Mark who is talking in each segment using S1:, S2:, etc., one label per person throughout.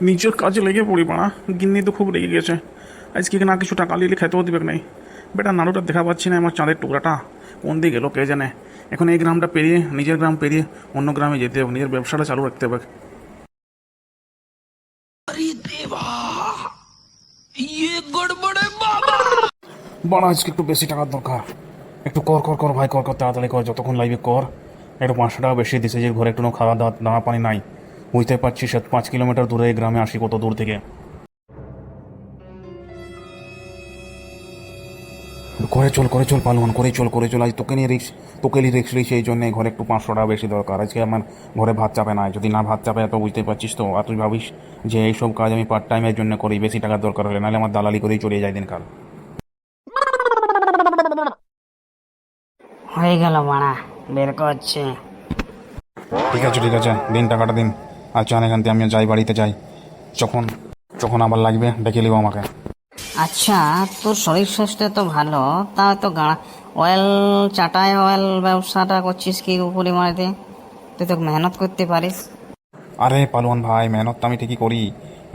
S1: নিজের কাজে লেগে পড়ি বাড়া। গিন্নি তো খুব রেগে গেছে। আজকে না কিছু টাকা লিলে খেতেও দিবে নাই। বেটা নাড়ুটা দেখা পাচ্ছি না আমার চাঁদের টুকরাটা। কোন দিকে গেলো কে জানে? এখন এই গ্রামটা পেরিয়ে নিজের গ্রাম পেরিয়ে অন্য গ্রামে যেতে হবে নিজের ব্যবসাটা চালু রাখতে হবে। বাড়া আজকে একটু বেশি টাকার দরকার। একটু কর কর কর ভাই কর কর তাড়াতাড়ি কর যতক্ষণ লাইভে কর। একটু পাঁচশো টাকা বেশি দিছে যে ঘরে একটু খাওয়া দাওয়া দাওয়া পানি নাই। বুঝতে পারছি সে পাঁচ কিলোমিটার দূরে এই গ্রামে আসি কত দূর থেকে। করে চল করে চল পালন করে চল করে চল। আজ তোকে নিয়ে রিক্স তোকে নিয়ে রিক্স লিখছি এই জন্য ঘরে একটু পাঁচশো টাকা বেশি দরকার। আজকে আমার ঘরে ভাত চাপে না যদি না ভাত চাপে তো বুঝতে পারছিস তো। আর তুই ভাবিস যে এইসব কাজ আমি পার্ট টাইমের জন্য করি বেশি টাকার দরকার হলে নাহলে আমার দালালি করেই চলে যায় দিনকাল।
S2: হয়ে গেল মারা বের করছে।
S1: ঠিক আছে ঠিক আছে দিন টাকাটা দিন। আর চান এখান থেকে আমি যাই বাড়িতে যাই। যখন যখন আবার লাগবে ডেকে নিব আমাকে।
S2: আচ্ছা তোর শরীর স্বাস্থ্য তো ভালো তা তো গাড়া। অয়েল চাটায় অয়েল ব্যবসাটা করছিস কি পরিমাণেতে তুই তো মেহনত করতে পারিস।
S1: আরে পালোয়ান ভাই মেহনত তো আমি ঠিকই করি।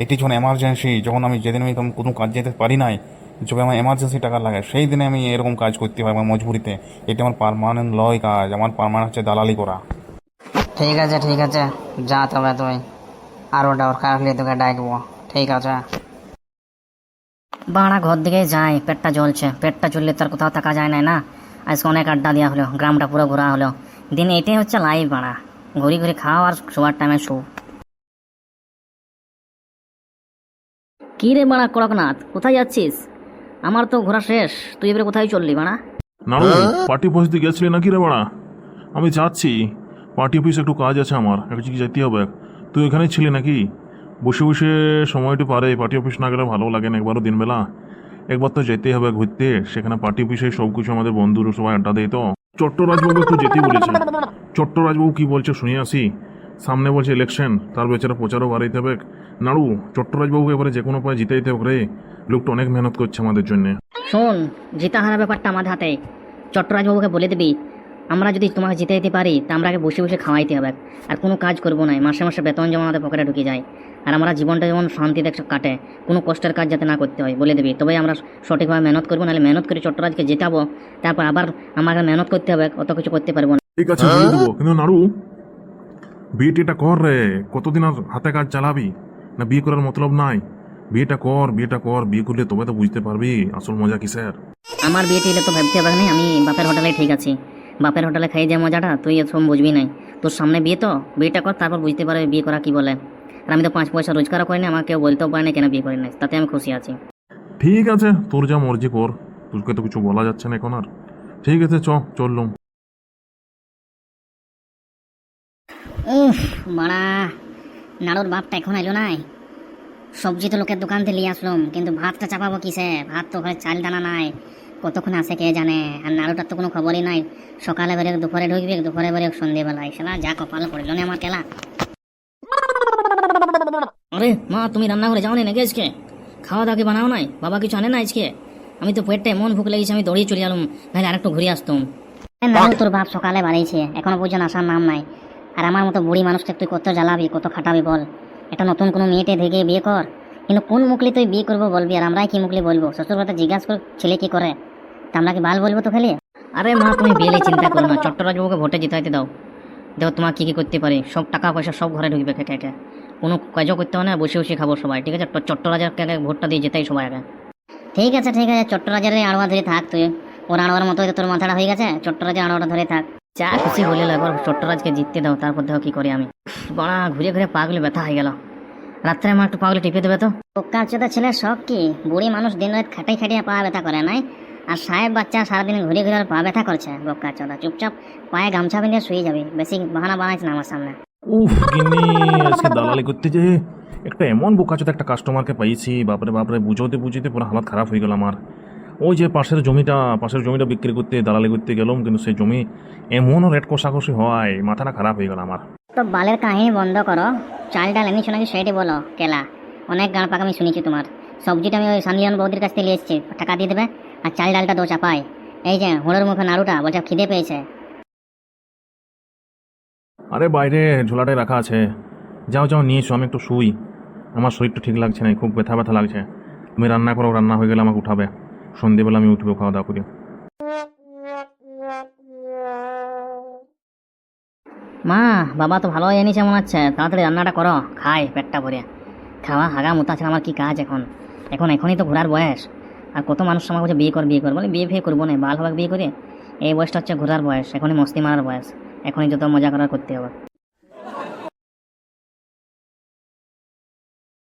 S1: এটি যখন এমার্জেন্সি যখন আমি যেদিন আমি কোনো কাজ যেতে পারি নাই যখন আমার এমার্জেন্সি টাকা লাগে সেই দিনে আমি এরকম কাজ করতে হয় আমার মজবুরিতে। এটি আমার পারমানেন্ট লয় কাজ আমার পারমানেন্ট হচ্ছে দালালি করা।
S2: ঠিক আছে ঠিক আছে। যা তবে তুই। আরও দরকার হলে তোকে ডাকবো। ঠিক আছে। বাড়া ঘর দিকে যাই পেটটা জ্বলছে। পেটটা চললে তার কোথাও থাকা যায় না না। আজকে অনেক আড্ডা দেওয়া হলো গ্রামটা পুরো ঘোরা হলো। দিন এটাই হচ্ছে লাইভ বাড়া। ঘুরি ঘুরি খাও আর শোয়ার টাইমে শো। কি রে বাড়া কড়কনাথ কোথায় যাচ্ছিস? আমার তো ঘোরা শেষ। তুই এবারে কোথায় চললি বাড়া?
S3: নাড়ু পার্টি দিয়ে গেছিলি নাকি রে বাড়া? আমি যাচ্ছি। পার্টি অফিসে একটু কাজ আছে আমার, একটু যেতে হবে। তুই এখানেই ছিলি নাকি? বসে বসে সময়টি পারে পার্টি অফিস না গেলে ভালো লাগে না একবারও দিনবেলা। একবার তো যেতেই হবে ঘুরতে, সেখানে পার্টি অফিসে সব কিছু আমাদের বন্ধুর সবাই আড্ডা দেয় তো। চট্টরাজবাবু একটু যেতে বলেছে। চট্টরাজবাবু কি বলছে শুনে আসি। সামনে বলছে ইলেকশন তার বেচারা প্রচারও বাড়াইতে হবে। নাড়ু চট্টরাজবাবু এবারে যে কোনো উপায় জিতাইতে হবে লোকটা অনেক মেহনত করছে আমাদের জন্যে।
S2: শোন জিতা হারা ব্যাপারটা আমাদের হাতে। চট্টরাজবাবুকে বলে দিবি আমরা যদি তোমাকে জিতে দিতে পারি তা আমরাকে বসে বসে খাওয়াইতে হবে। আর কোনো কাজ করব না মাসে মাসে বেতন যেমন আমাদের পকেটে ঢুকে যায় আর আমরা জীবনটা যেমন শান্তিতে একটু কাটে কোনো কষ্টের কাজ যাতে না করতে হয় বলে দিবি। তবে আমরা সঠিকভাবে মেহনত করব নাহলে মেহনত করে চট্টরাজকে জেতাবো তারপর আবার আমাকে মেহনত করতে হবে অত কিছু করতে পারব না।
S3: ঠিক আছে বলে দেবো। কিন্তু নাড়ু বিয়েটা কর রে কতদিন আর হাতে কাজ চালাবি? না বিয়ে করার মতলব নাই। বিয়েটা কর বিয়েটা কর বিয়ে করলে তবে তো বুঝতে পারবি আসল মজা কিসের।
S2: আমার বিয়ে টিলে তো ভাবতে হবে না আমি বাপের হোটেলে ঠিক আছি। বাপের হোটেলে খাই যে মজাটা তুই এসব বুঝবি নাই। তোর সামনে বিয়ে তো? বিয়েটা কর তারপর বুঝতে পারবি বিয়ে করা কি বলে। আর আমি তো পাঁচ পয়সা রোজগারও করি না আমাকে কেউ বলতেও পারে না কেন বিয়ে করি নাই তাতে আমি খুশি আছি।
S3: ঠিক আছে তোর যা মর্জি কর। তোকে তো কিছু বলা যাচ্ছে না এখন আর। ঠিক আছে চ চললুম।
S4: উফ বাড়া নাড়ুর বাপটা এখন এলো নাই। সবজি তো লোকের দোকান থেকে নিয়ে আসলাম কিন্তু ভাতটা চাপাবো কিসে? ভাত তো ওখানে চাল দানা নাই। কতক্ষণ আসে কে জানে? আর নাড়ুটার তো কোনো খবরই নাই। সকালে বেরোক দুপুরে ঢুকবে দুপুরে বেরোক সন্ধেবেলায়। সেটা যা কপাল পড়ল না আমার কেলা।
S2: আরে মা তুমি রান্না করে যাও নাকি আজকে? খাওয়া দাওয়া কি বানাও নাই? বাবা কিছু আনে না আজকে? আমি তো পেটটা এমন ভুক লেগেছে আমি দৌড়িয়ে চলে গেলাম নাহলে আরেকটু ঘুরে আসতাম।
S4: নাড়ু তোর বাপ সকালে বাড়িয়েছে এখনও পর্যন্ত আসার নাম নাই। আর আমার মতো বুড়ি মানুষকে তুই কত জ্বালাবি কত খাটাবি বল। এটা নতুন কোনো মেয়েটে দেখে বিয়ে কর। কিন্তু কোন মুখলি তুই বিয়ে করব বলবি আর আমরাই কি মুখলি বলব? শ্বশুর কথা জিজ্ঞাসা কর ছেলে কি করে? আমরা কি বাল বলব তো খালি?
S2: আরে মা তুমি বিয়েলে চিন্তা করো না। চট্টরাজবাবুকে ভোটে জিতাইতে দাও। দেখো তোমার কী কী করতে পারি। সব টাকা পয়সা সব ঘরে ঢুকবে খেটে খেটে কোনো কাজও করতে হবে না বসে বসে খাব সবাই ঠিক আছে? ট- চট্টরাজারকে ভোটটা দিয়ে যেতাই সবাই আগে।
S4: ঠিক আছে ঠিক আছে। চট্টরাজারে আড়োয়া ধরে থাক তুই। ওর আড়োয়ার মতো তোর মাথাটা হয়ে গেছে। চট্টরাজার আড়োয়াটা ধরে থাক।
S2: যা খুশি বলে একবার চট্টরাজকে জিততে দাও। তারপর দেখো কি করি আমি। বড়া ঘুরে ঘুরে পাগলে ব্যথা হয়ে গেল। রাত্রে আমার একটু পাগলে টিপে দেবে তো?
S4: পোকা চোদা ছেলের শখ কি? বুড়ি মানুষ দিন রাত খাটাই খাটিয়ে পা ব্যথা করে নাই? আর সাহেব বাচ্চা সারাদিন ঘুরে ঘুরে পা ব্যথা করছে। বোকা চোদা চুপচাপ পায়ে গামছা বেঁধে শুয়ে যাবে। বেশি বাহানা বানাইছে না আমার সামনে।
S3: উফ গিন্নি আজকে দালালি করতে যে। একটা এমন বোকাচোদ একটা কাস্টমারকে পাইছি বাপরে বাপরে বুঝোতে বুঝিতে পুরো হালাত খারাপ হয়ে গেল আমার। ওই যে পাশের জমিটা পাশের জমিটা বিক্রি করতে দালালি করতে গেলাম কিন্তু সেই জমি এমনও রেট কষাকষি হয় মাথাটা খারাপ হয়ে গেল আমার।
S4: তো বালের কাহিনী বন্ধ করো। চাল ডাল এনেছো নাকি সেটাই বলো কেলা। অনেক গান পাক আমি শুনেছি তোমার। সবজিটা আমি ওই সানিয়ান বৌদির কাছ থেকে নিয়ে এসেছি। টাকা দিয়ে দেবে? আর চাল ডালটা দো চাপাই এই যে হুড়োর মুখে নাড়ুটা বলছে খিদে পেয়েছে।
S3: আরে বাইরে ঝোলাটায় রাখা আছে। যাও যাও নিয়ে এসো আমি একটু শুই। আমার শরীরটা ঠিক লাগছে না খুব ব্যথা ব্যথা লাগছে। তুমি রান্না করো রান্না হয়ে গেলে আমাকে উঠাবে। সন্ধেবেলা আমি উঠবো খাওয়া দাওয়া করি।
S2: মা বাবা তো ভালো এনেছে মনে হচ্ছে। তাড়াতাড়ি রান্নাটা করো খাই পেটটা ভরে। খাওয়া হাগা মুতা ছাড়া আমার কি কাজ এখন? এখন এখনই তো ঘোরার বয়স। আর কত মানুষ আমার বলছে, বিয়ে কর বিয়ে কর। বলে, বিয়ে ফিয়ে করব না, বাল হবাক বিয়ে করে। এই বয়সটা হচ্ছে ঘোরার বয়স, এখনই মস্তি মারার বয়স। এখনই যত মজা করার করতে হবে।